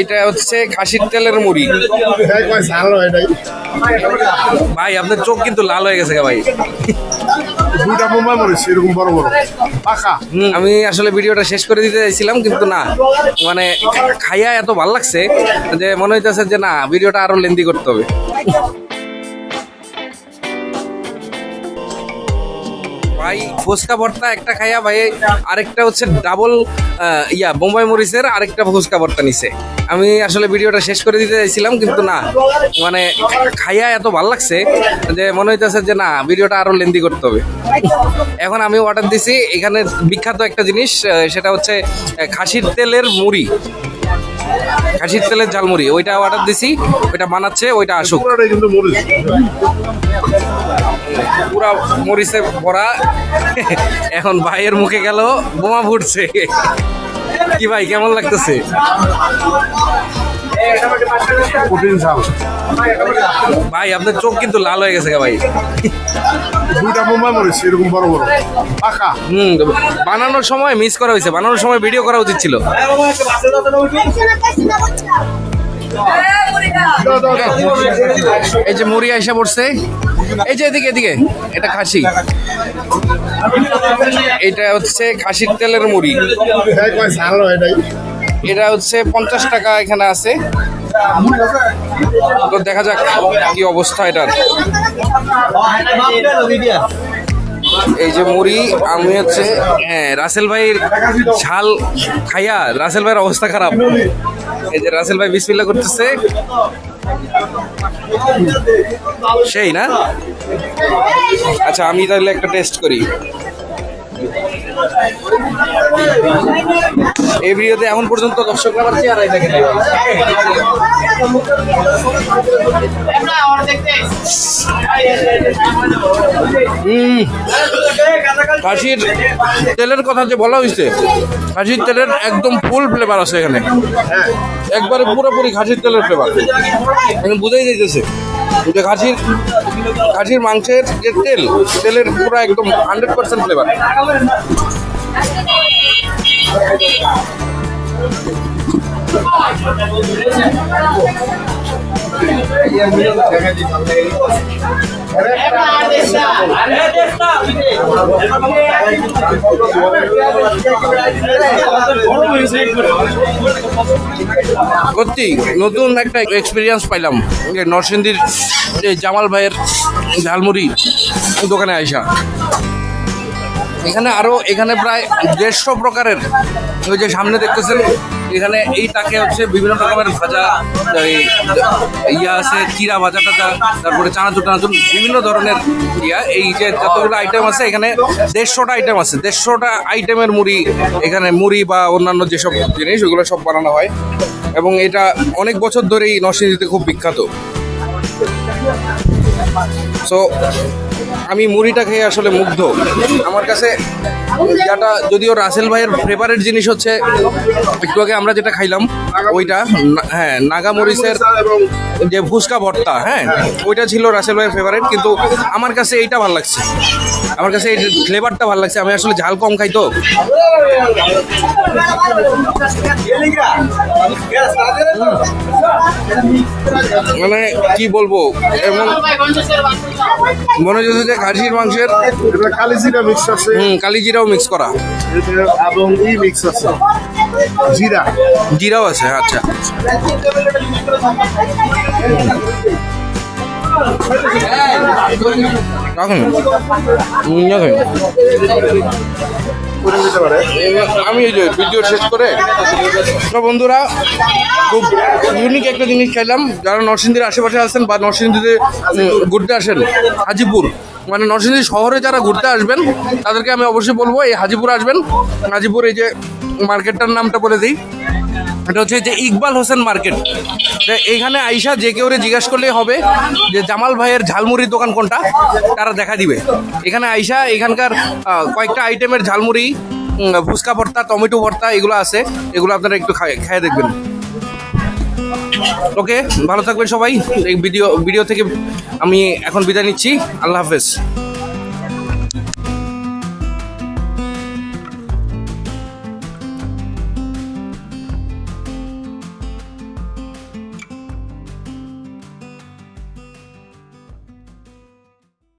এটা হচ্ছে খাসির তেলের মুড়ি। ভাই আপনার চোখ কিন্তু লাল হয়ে গেছে ভাই। দুইটা বোম্বাই মরিস এরকম বড় বড়। পাকা। আমি আসলে ভিডিওটা শেষ করে দিতে চাইছিলাম কিন্তু না। মানে খাইয়া এত ভালো লাগছে যে মনে হইতেছে যে না ভিডিওটা আরও লেন্দি করতে হবে। ভাই, ফুচকা ভর্তা একটা খাইয়া ভাই, আরেকটা হচ্ছে ডাবল ইয়া, বোম্বাই মরিচের আরেকটা ফুচকা ভর্তা নিছে। আমি আসলে ভিডিওটা শেষ করে দিতে চাইছিলাম, কিন্তু না মানে খাইয়া এত ভালো লাগছে যে মনে হইতেছে যে না, ভিডিওটা আরও লেন্দি করতে হবে। এখন আমি অর্ডার দিছি, এখানে বিখ্যাত একটা জিনিস সেটা হচ্ছে খাসির তেলের মুড়ি। খাসির তেলের ঝালমুড়ি ওইটা অর্ডার দিছি, ওইটা বানাচ্ছে, ওইটা আসুক। কিন্তু পুরা মরিচে ভরা। এখন ভাইয়ের মুখে গেল বোমা ফুটছে। কি ভাই কেমন লাগতেছে? ভাই আপনার চোখ কিন্তু লাল হয়ে গেছে ভাই। দুইটা বোম্বাই মরিস এরকম বড় বড়। পাকা। হুম বানানোর সময় মিস করা হয়েছে বানানোর সময় ভিডিও করা উচিত ছিল। এই যে মুড়ি আইসা পড়ছে। এই যে এদিকে এদিকে। এটা খাসি। এটা হচ্ছে খাসির তেলের মুড়ি। এটা হচ্ছে পঞ্চাশ টাকা এখানে আছে। তো দেখা যাক কি অবস্থা এটার। এই যে মুড়ি, আমি হচ্ছে হ্যাঁ রাসেল ভাইয়ের ঝাল খাইয়া রাসেল ভাইয়ের অবস্থা খারাপ। এই যে রাসেল ভাই বিসমিল্লা করতেছে। সেই না? আচ্ছা আমি তাহলে একটা টেস্ট করি। এই ভিডিওতে এখন পর্যন্ত দর্শকরা দেখে নাই। হুম খাসির তেলের কথা যে বলা হয়েছে, খাসির তেলের একদম ফুল ফ্লেভার আছে এখানে। একবারে পুরোপুরি খাসির তেলের ফ্লেভার বুঝাই যাইতেছে যে খাসির খাসির মাংসের যে তেল তেলের পুরো একদম হান্ড্রেড পার্সেন্ট ফ্লেভার সত্যি নতুন একটা এক্সপিরিয়েন্স পাইলাম। নরসিংদীর জামাল ভাইয়ের ঝালমুড়ি দোকানে আইসা। এখানে আরও, এখানে প্রায় দেড়শো প্রকারের, ওই যে সামনে দেখতেছেন, এখানে এই তাকে হচ্ছে বিভিন্ন রকমের ভাজা ইয়া আছে, চিরা ভাজা টাজা, তারপরে চানাচুর টানাচুর, বিভিন্ন ধরনের ইয়া। এই যে যতগুলো আইটেম আছে, এখানে দেড়শোটা আইটেম আছে। দেড়শোটা আইটেমের মুড়ি, এখানে মুড়ি বা অন্যান্য যেসব জিনিস, ওগুলো সব বানানো হয়। এবং এটা অনেক বছর ধরেই নরসিংদীতে খুব বিখ্যাত। সো আমি মুড়িটা খেয়ে আসলে মুগ্ধ। আমার কাছে যেটা যদিও রাসেল ভাইয়ের ফেভারিট জিনিস হচ্ছে একটু আগে আমরা যেটা খাইলাম ওইটা হ্যাঁ নাগা মরিচের যে ফুচকা ভর্তা হ্যাঁ ওইটা ছিল রাসেল ভাইয়ের ফেভারিট কিন্তু আমার কাছে এইটা ভালো লাগছে। আমার কাছে এই ফ্লেভারটা ভালো লাগছে আমি আসলে ঝাল কম খাই তো। মানে কি বলব এমন মনে হচ্ছে যে খাসির মাংসের এটা কালি জিরা মিক্স আছে। হুম কালি জিরাও মিক্স করা? এবং ই মিক্স আছে। জিরা। জিরাও আছে আচ্ছা। রাখুন। রাখুন। আমি এই যে ভিডিও শেষ করে তো বন্ধুরা খুব ইউনিক একটা জিনিস খাইলাম যারা নরসিংদীর আশেপাশে আছেন বা নরসিংদীতে ঘুরতে আসেন হাজিপুর মানে নরসিংদী শহরে যারা ঘুরতে আসবেন, তাদেরকে আমি অবশ্যই বলব, এই হাজিপুর আসবেন। হাজিপুর এই যে মার্কেটটার নামটা বলে দিই। এটা হচ্ছে যে ইকবাল হোসেন মার্কেট। এইখানে আইসা যে কেউ জিজ্ঞাসা করলেই হবে যে জামাল ভাইয়ের ঝালমুড়ির দোকান কোনটা, তারা দেখা দিবে। এখানে আইসা এখানকার কয়েকটা আইটেমের ঝালমুড়ি ফুচকা ভর্তা, টমেটো ভর্তা, এগুলো আছে। এগুলো আপনারা একটু খাই, খেয়ে দেখবেন। ওকে ভালো থাকবেন সবাই। এই ভিডিও ভিডিও থেকে আমি এখন বিদায় নিচ্ছি। আল্লাহ হাফেজ।